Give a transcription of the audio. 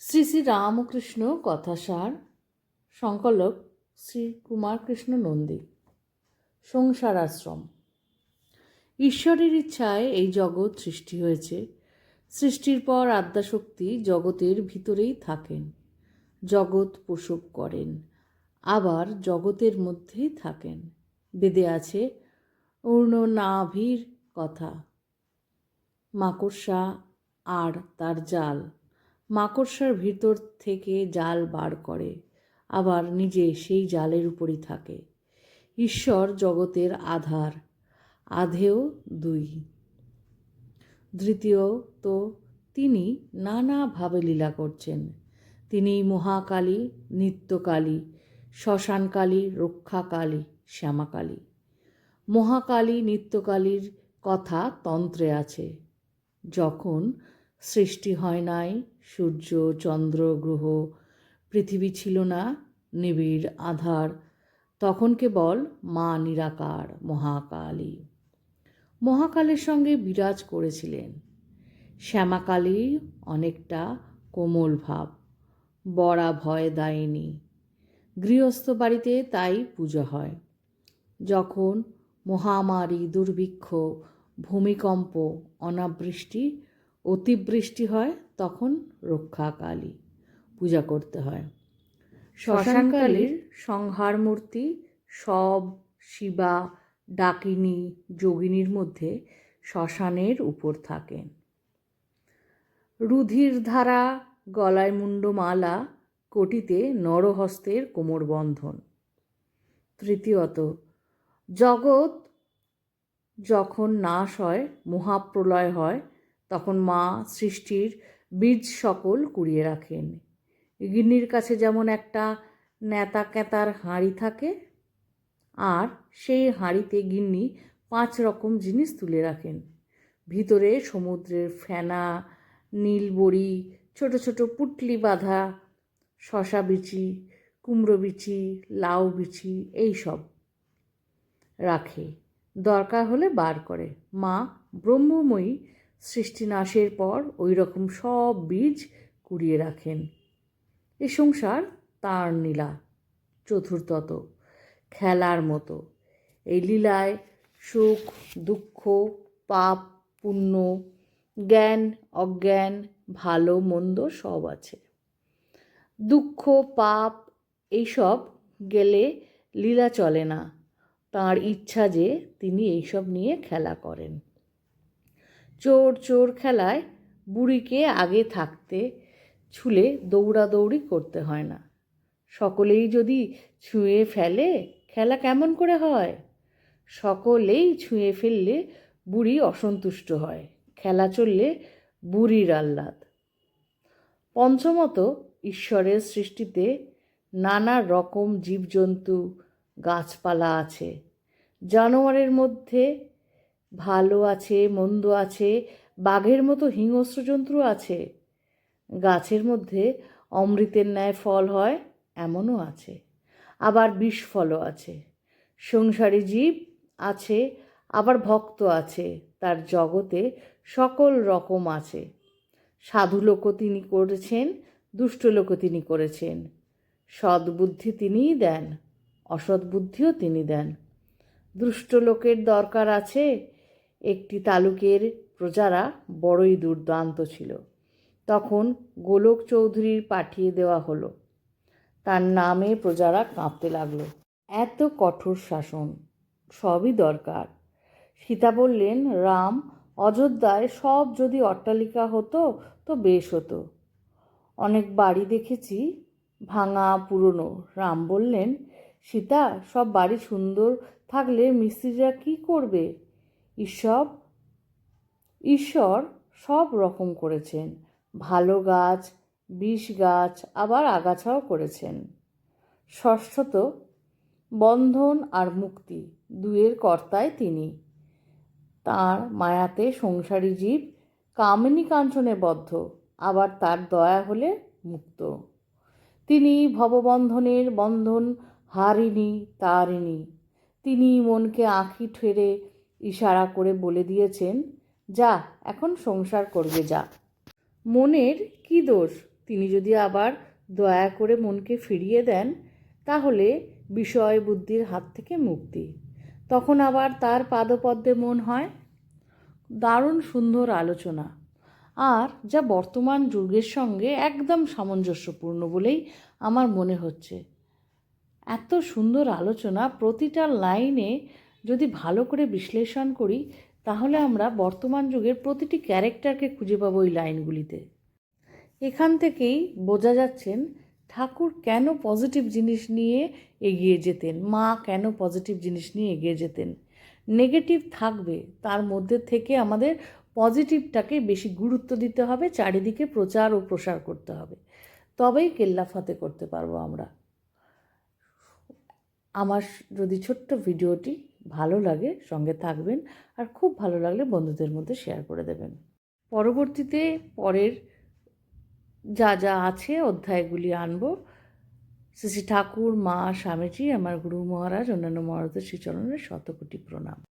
শ্রী শ্রী রামকৃষ্ণ কথাসার সংকলক শ্রী কুমারকৃষ্ণ নন্দী। সংসার আশ্রম ঈশ্বরের ইচ্ছায় এই জগৎ সৃষ্টি হয়েছে। সৃষ্টির পর আদ্যাশক্তি জগতের ভিতরেই থাকেন। জগৎ প্রসব করেন, আবার জগতের মধ্যেই থাকেন। বেদে আছে অর্ণ নাভির কথা। মাকড়সা আর তার জাল। মাকড়সার ভিতর থেকে জাল বার করে, আবার নিজে সেই জালের উপরই থাকে। ঈশ্বর জগতের আধার আধেও দুই। দ্বিতীয় তো তিনি নানাভাবে লীলা করছেন। তিনি মহাকালী, নিত্যকালী, শ্মশানকালী, রক্ষাকালী, শ্যামাকালী। মহাকালী, নিত্যকালীর কথা তন্ত্রে আছে। যখন সৃষ্টি হয় নাই, সূর্য, চন্দ্র, গ্রহ, পৃথিবী ছিল না, নিবিড় আধার, তখন কেবল মা নিরাকার, মহাকালী। মহাকালের সঙ্গে বিরাজ করেছিলেন। শ্যামাকালী অনেকটা কোমল ভাব বড়া ভয় দায়নি। গৃহস্থ বাড়িতে তাই পুজো হয়। যখন মহামারী দুর্ভিক্ষ, ভূমিকম্প, অনাবৃষ্টি অতিবৃষ্টি হয় তখন রক্ষাকালী পূজা করতে হয়। শ্মশানকালীর সংহার মূর্তি সব শিবা ডাকিনী যোগিনীর মধ্যে শ্মশানের উপর থাকেন রুধির ধারা গলায় মুন্ডমালা কোটিতে নরহস্তের কোমর বন্ধন তৃতীয়ত জগৎ যখন নাশ হয় মহাপ্রলয় হয় তখন মা সৃষ্টির বীজ সকল কুড়িয়ে রাখেন। গিন্নির কাছে যেমন একটা নেতা ক্যাতার হাঁড়ি থাকে, আর সেই হাঁড়িতে গিন্নি পাঁচ রকম জিনিস তুলে রাখেন। ভিতরে সমুদ্রের ফেনা নীলবড়ি ছোট ছোট পুটলি বাঁধা, শশা বিচি, কুমড়ো বিচি, লাউ বিচি, এই সব রাখে। দরকার হলে বার করে। মা ব্রহ্মময়ী সৃষ্টিনাশের পর ওই রকম সব বীজ কুড়িয়ে রাখেন। এ সংসার তার নীলা, চতুর্থত, খেলার মতো। এই লীলায় সুখ, দুঃখ, পাপ, পুণ্য, জ্ঞান, অজ্ঞান, ভালো, মন্দ সব আছে। দুঃখ, পাপ, এইসব গেলে লীলা চলে না। তার ইচ্ছা যে তিনি এইসব নিয়ে খেলা করেন। চোর চোর খেলায় বুড়িকে আগে থাকতে ছুলে দৌড়াদৌড়ি করতে হয় না। সকলেই যদি ছুঁয়ে ফেলে, খেলা কেমন করে হয়? সকলেই ছুঁয়ে ফেললে বুড়ি অসন্তুষ্ট হয়, খেলা চললে বুড়ির আহ্লাদ। পঞ্চমত, ঈশ্বরের সৃষ্টিতে নানা রকম জীবজন্তু, গাছপালা আছে। জানোয়ারের মধ্যে ভালো আছে, মন্দ আছে, বাঘের মতো হিংস্র জন্তু আছে। গাছের মধ্যে অমৃতের ন্যায় ফল হয়, এমনও আছে। আবার বিষ ফলও আছে। সংসারী জীব আছে, আবার ভক্ত আছে, তার জগতে সকল রকম আছে। সাধু লোকও তিনি করেছেন, দুষ্ট লোকও তিনি করেছেন। সদ্বুদ্ধি তিনিই দেন, অসৎ বুদ্ধিও তিনি দেন। দুষ্ট লোকের দরকার আছে একটি তালুকের প্রজারা বড়ই দুর্দান্ত ছিল। তখন গোলক চৌধুরীর পাঠিয়ে দেওয়া হলো। তার নামে প্রজারা কাঁপতে লাগল। এত কঠোর শাসন, সবই দরকার। সীতা বললেন, রাম, অযোধ্যায় সব যদি অট্টালিকা হতো তো বেশ হতো। অনেক বাড়ি দেখেছি, ভাঙা, পুরনো। রাম বললেন, সীতা, সব বাড়ি সুন্দর থাকলে মিস্ত্রিরা কি করবে? ঈশ্বর ঈশ্বর সব রকম করেছেন। ভালো গাছ, বিষ গাছ, আবার আগাছাও করেছেন। ষষ্ঠত, বন্ধন আর মুক্তি দুয়ের কর্তায় তিনি। তার মায়াতে সংসারী জীব কামিনী কাঞ্চনে বদ্ধ, আবার তার দয়া হলে মুক্ত। তিনি ভববন্ধনের বন্ধন হারিনি তারিণী। তিনি মনকে আঁখি ঠেরে ইশারা করে বলে দিয়েছেন, যা, এখন সংসার করবে, যা। মনের কি দোষ? তিনি যদি আবার দয়া করে মনকে ফিরিয়ে দেন, তাহলে বিষয় বুদ্ধির হাত থেকে মুক্তি। তখন আবার তার পাদপদ্মে মন হয় দারুণ সুন্দর আলোচনা। আর যা বর্তমান যুগের সঙ্গে একদম সামঞ্জস্যপূর্ণ বলেই আমার মনে হচ্ছে। এত সুন্দর আলোচনা প্রতিটা লাইনে যদি ভালো করে বিশ্লেষণ করি, তাহলে আমরা বর্তমান যুগের প্রতিটি ক্যারেক্টারকে খুঁজে পাবো ওই লাইনগুলিতে। এখান থেকেই বোঝা যাচ্ছেন ঠাকুর কেন পজিটিভ জিনিস নিয়ে এগিয়ে যেতেন, মা কেন পজিটিভ জিনিস নিয়ে এগিয়ে যেতেন। নেগেটিভ থাকবে, তার মধ্যে থেকে আমাদের পজিটিভটাকে বেশি গুরুত্ব দিতে হবে, চারিদিকে প্রচার ও প্রসার করতে হবে। তবেই কেল্লাফাতে করতে পারব আমরা। আমার যদি ছোট্ট ভিডিওটি ভালো লাগে, সঙ্গে থাকবেন। আর খুব ভালো লাগলে বন্ধুদের মধ্যে শেয়ার করে দেবেন। পরবর্তীতে পরের যা যা আছে অধ্যায়গুলি আনব। শ্রী ঠাকুর, মা, স্বামীজি, আমার গুরু মহারাজ, অন্যান্য মহারাজের শ্রীচরণের শতকোটি প্রণাম।